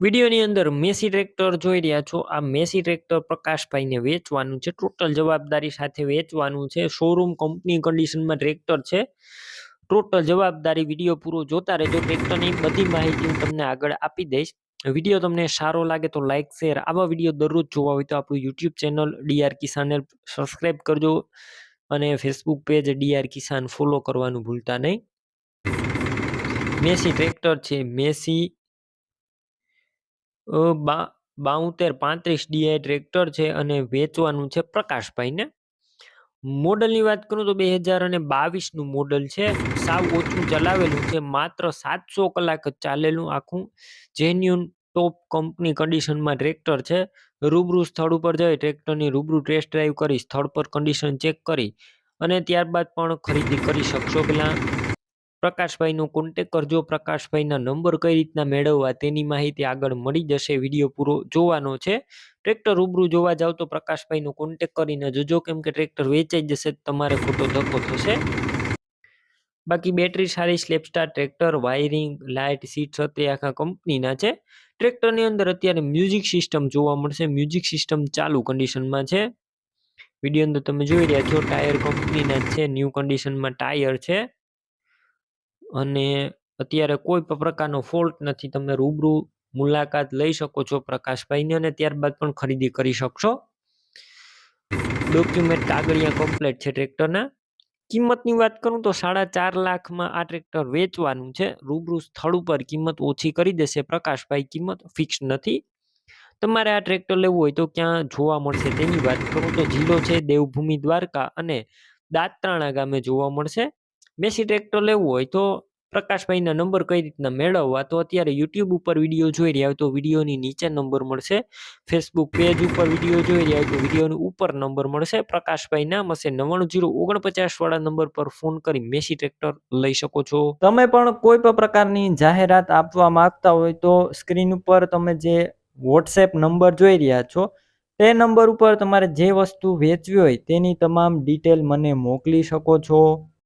વિડીયોની અંદર Massey tractor જોઈ રહ્યા છો. આ મેસી ટ્રેક્ટર પ્રકાશભાઈને વેચવાનું છે. ટોટલ જવાબદારી સાથે વેચવાનું છે. શોરૂમ કંપની કન્ડિશનમાં ટ્રેક્ટર છે. ટોટલ જવાબદારી વીડિયો પૂરો જોતા રહેજો. ટ્રેક્ટરની બધી માહિતી હું તમને આગળ આપી દઈશ. વીડિયો તમને સારો લાગે તો લાઇક શેર આવા વીડિયો દરરોજ જોવા હોય તો આપણું યુટ્યુબ ચેનલ ડીઆર કિસાનને સબસ્ક્રાઈબ કરજો અને Facebook page D R Kisan follow કરવાનું ભૂલતા નહીં. મેસી ટ્રેક્ટર છે. મેસી અ, બા બાઉતેર પાંત્રીસ ડીઆઈ ટ્રેક્ટર છે અને વેચવાનું છે પ્રકાશભાઈને મોડલની વાત કરું તો બે હજાર અને બાવીસનું મોડલ છે. સાવ ઓછું ચલાવેલું છે. માત્ર સાતસો કલાક જ ચાલેલું આખું. જેન્યુન ટોપ કંપની કન્ડિશનમાં ટ્રેક્ટર છે. રૂબરૂ સ્થળ ઉપર જઈ ટ્રેક્ટરની રૂબરૂ ટેસ્ટ ડ્રાઈવ કરી સ્થળ પર કન્ડિશન ચેક કરી અને ત્યારબાદ પણ ખરીદી કરી શકશો પેલા. પ્રકાશભાઈનો કોન્ટેક કરજો. પ્રકાશભાઈના નંબર કઈ રીતના મેળવવા તેની માહિતી આગળ મળી જશે. વીડિયો પૂરો જોવાનો છે. ટ્રેક્ટર રૂબરૂ જોવા જાવ તો પ્રકાશભાઈનો કોન્ટેક કરીને જોજો. કેમ કે ટ્રેક્ટર વેચાઈ જશે તમારે ખોટો ધક્કો થશે. બાકી બેટરી સારી સ્લેપસ્ટાર ટ્રેક્ટર વાયરિંગ લાઇટ સીટ છત્રી આખા કંપનીના છે. ટ્રેક્ટરની અંદર અત્યારે મ્યુઝિક સિસ્ટમ જોવા મળશે. મ્યુઝિક સિસ્ટમ ચાલુ કન્ડિશનમાં છે. વીડિયો અંદર તમે જોઈ રહ્યા છો ટાયર કંપનીના છે. ન્યૂ કન્ડિશનમાં ટાયર છે. અને અત્યારે કોઈ પણ પ્રકારનો ફોલ્ટ નથી. તમે રૂબરૂ મુલાકાત લઈ શકો છો પ્રકાશભાઈની અને ત્યારબાદ પણ ખરીદી કરી શકશો. ડોક્યુમેન્ટ કાગળિયા કમ્પ્લેટ છે ટ્રેક્ટરના કિંમતની વાત કરું તો સાડા ચાર લાખમાં આ ટ્રેક્ટર વેચવાનું છે. રૂબરૂ સ્થળ ઉપર કિંમત ઓછી કરી દેશે પ્રકાશભાઈ. કિંમત ફિક્સ નથી. તમારે આ ટ્રેક્ટર લેવું હોય તો ક્યાં જોવા મળશે તેની વાત કરું તો જિલ્લો છે દેવભૂમિ દ્વારકા અને દાંતરાણા ગામે જોવા મળશે. મેસી ટ્રેક્ટર લેવું હોય તો પ્રકાશભાઈના નંબર કઈ રીતના મેળવવા? તો અત્યારે યુટ્યુબ ઉપર વીડિયો જોઈ રહ્યા હોય તો વિડીયોની નીચે નંબર મળશે. ફેસબુક પેજ ઉપર વીડિયો જોઈ રહ્યા હોય તો વિડીયોની ઉપર નંબર મળશે. પ્રકાશભાઈના મસે નવ્વાણું જીરો ઓગણપચાસ વાળા નંબર પર ફોન કરી મેસી ટ્રેક્ટર લઈ શકો છો. તમે પણ કોઈ પણ પ્રકારની જાહેરાત આપવા માંગતા હોય તો સ્ક્રીન ઉપર તમે જે વોટ્સએપ નંબર જોઈ રહ્યા છો, તે નંબર ઉપર તમારે જે વસ્તુ વેચવી હોય તેની તમામ ડિટેલ મને મોકલી શકો છો.